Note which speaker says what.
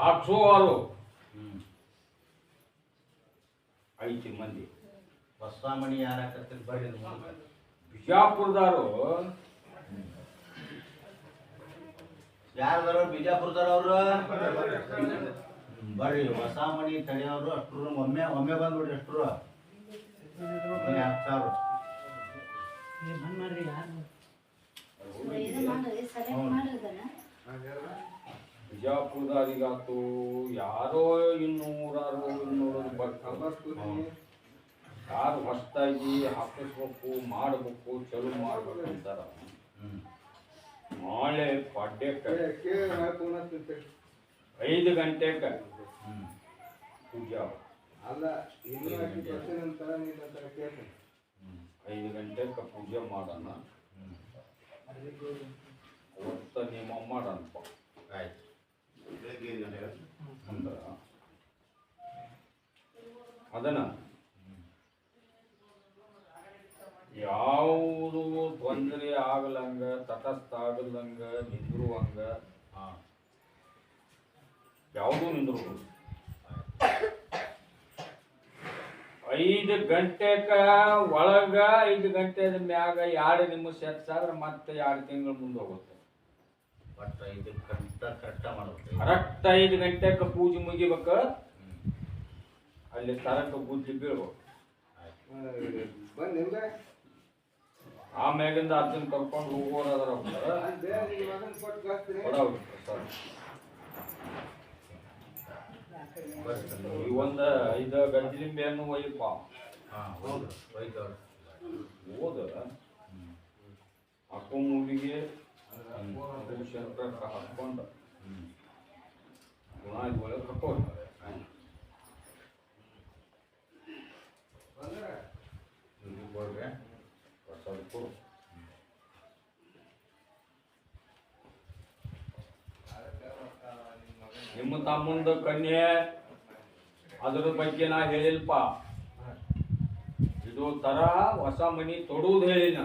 Speaker 1: ಹಾಕ್ಸೋರು
Speaker 2: ಅವರು
Speaker 1: ಐತಿ ಮಂದಿ.
Speaker 2: ಹೊಸ ಮಣಿ ಯಾರ ಬರ್ರಿ ಬಿಜಾಪುರದವರು. ಯಾರದಾರ ಬಿಜಾಪುರದವ್ರ ಅವರು? ಬರ್ರಿ ಹೊಸ ಮಣಿ ತಡೆಯವರು ಅಷ್ಟ್ರು. ಒಮ್ಮೆ ಒಮ್ಮೆ ಬಂದ್ಬಿಡ್ರಿ ಅಷ್ಟ್ರು. ಹತ್ತು ಸಾವಿರ.
Speaker 1: ಬಿಜಾಪುರದಾರಿಗಾತು ಯಾರೋ ಇನ್ನೂರಾರು ಇನ್ನೂರು ಬರ್ತಾರೆ ಯಾರು ಹೊಸ್ದಾಗಿ ಹಾಕಿಸ್ಬೇಕು ಮಾಡಬೇಕು ಚಲೋ ಮಾಡ್ಬೇಕು ಅಂತಾರ. ನಾಳೆ ಪಾಡ್ಯಕ್ಕೆ ಐದು ಗಂಟೆಗೆ ಪೂಜಾ.
Speaker 3: ಅಲ್ಲ
Speaker 1: ಐದು ಗಂಟೆಗೆ ಪೂಜೆ ಮಾಡೋಣ. ಅವತ್ತ ನಿಮ್ಮ ಮಾಡಣಪ್ಪ ಅದನ್ನ ಯಾವುದು ತೊಂದರೆ ಆಗಲಂಗ ತಟಸ್ಥ ಆಗಲಂಗ ನಿಂದ್ರುವಂಗ ಯಾವುದೂ ನಿಂದ್ರು ಐದು ಗಂಟೆಕ ಒಳಗ ಐದು ಗಂಟೆ ಮ್ಯಾಗ ಎರಡು ನಿಮಿಷ ಹೆಚ್ಚಾದ್ರೆ ಮತ್ತೆ ಎರಡು ತಿಂಗಳು ಮುಂದೆ ಹೋಗುತ್ತೆ?
Speaker 2: ಐದು ಕರೆಕ್ಟ ಕರೆಕ್ಟ ಮಾಡ್ಬೇಕು.
Speaker 1: ಕರೆಕ್ಟ್ ಐದು ಗಂಟೆಕ ಪೂಜೆ ಮುಗಿಬೇಕ? ಅಲ್ಲಿ ತರಕ ಬುದ್ಧಿ ಬೀಳ್ಬೇಕು. ಆಮ್ಯಾಗಿಂದ ಅರ್ಜುನ್ ಕರ್ಕೊಂಡು ಸರ್. ಈ ಒಂದು ಐದು ಗಜ್ಲಿಂಬೆ ಹಣ್ಣು ಒಯ್ಯಪ್ಪ?
Speaker 2: ಹಾ
Speaker 1: ಅಕ್ಕ ಮೂವಿಗೆ ಶಂಕರಕ್ಕ ಹಾಕೊಂಡು ಗುಣ ಇದು ಒಳಗೆ ಹಾಕೋರಿ चालू करू हिमतामुंड कन्या हजरत बैकेना हेळेल पा जो तरा वसा मनी तोडू धेळेना.